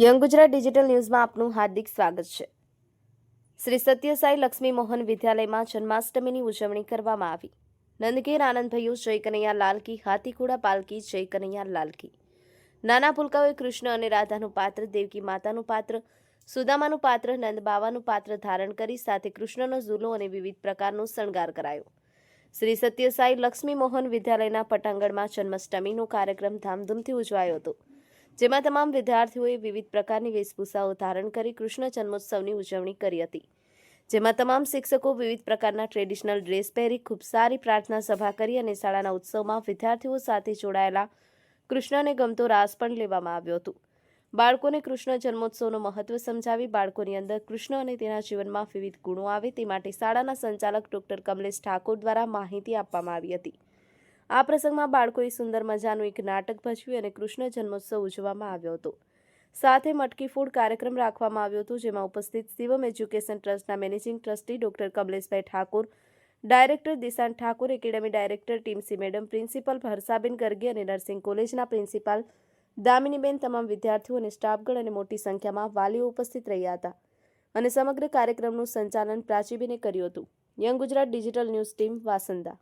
Young Gujarat digital ન્યૂઝમાં આપનું હાર્દિક સ્વાગત છે. શ્રી સત્યસાઈ લક્ષ્મી મોહન વિદ્યાલયમાં જન્માષ્ટમીની ઉજવણી કરવામાં આવી. નંદકીર આનંદભયો જય કનૈયા લાલકી, હાથીકુડા પાલકી જય કનૈયા લાલકી. નાના પુલકાઓએ કૃષ્ણ અને રાધાનું પાત્ર, દેવકી માતાનું પાત્ર, સુદામાનું પાત્ર, નંદ બાવાનું પાત્ર ધારણ કરી સાથે કૃષ્ણનો ઝૂલો અને વિવિધ પ્રકારનો શણગાર કરાયો. શ્રી સત્યસાઈ લક્ષ્મી મોહન વિદ્યાલયના પટાંગણમાં જન્માષ્ટમીનો કાર્યક્રમ ધામધૂમથી ઉજવાયો હતો. જેમાં તમામ વિદ્યાર્થીઓએ વિવિધ પ્રકારની વેશભૂષાઓ ધારણ કરી કૃષ્ણ જન્મોત્સવની ઉજવણી કરી હતી. જેમાં તમામ શિક્ષકો વિવિધ પ્રકારના ટ્રેડિશનલ ડ્રેસ પહેરી ખૂબ સારી પ્રાર્થના સભા કરી અને શાળાના ઉત્સવમાં વિદ્યાર્થીઓ સાથે જોડાયેલા કૃષ્ણને ગમતો રાસ પણ લેવામાં આવ્યો હતો. બાળકોને કૃષ્ણ જન્મોત્સવનું મહત્વ સમજાવી બાળકોની અંદર કૃષ્ણ અને તેના જીવનમાં વિવિધ ગુણો આવે તે માટે શાળાના સંચાલક ડોક્ટર કમલેશ ઠાકોર દ્વારા માહિતી આપવામાં આવી હતી. આ પ્રસંગમાં બાળકોએ સુંદર મજાનું એક નાટક ભજવ્યું અને કૃષ્ણ જન્મોત્સવ ઉજવવામાં આવ્યો હતો. સાથે મટકી ફૂડ કાર્યક્રમ રાખવામાં આવ્યો હતો, જેમાં ઉપસ્થિત શિવમ એજ્યુકેશન ટ્રસ્ટના managing trustee doctor Kamleshbhai Thakor, director Dishant Thakor, academy director ટીમસી madam, principal Harshaben Garge અને નર્સિંગ કોલેજના પ્રિન્સિપાલ દામિનીબેન, તમામ વિદ્યાર્થીઓ અને સ્ટાફગણ અને મોટી સંખ્યામાં વાલીઓ ઉપસ્થિત રહ્યા હતા અને સમગ્ર કાર્યક્રમનું સંચાલન પ્રાચીબેને કર્યું હતું. Young Gujarat digital news team વાસંદા.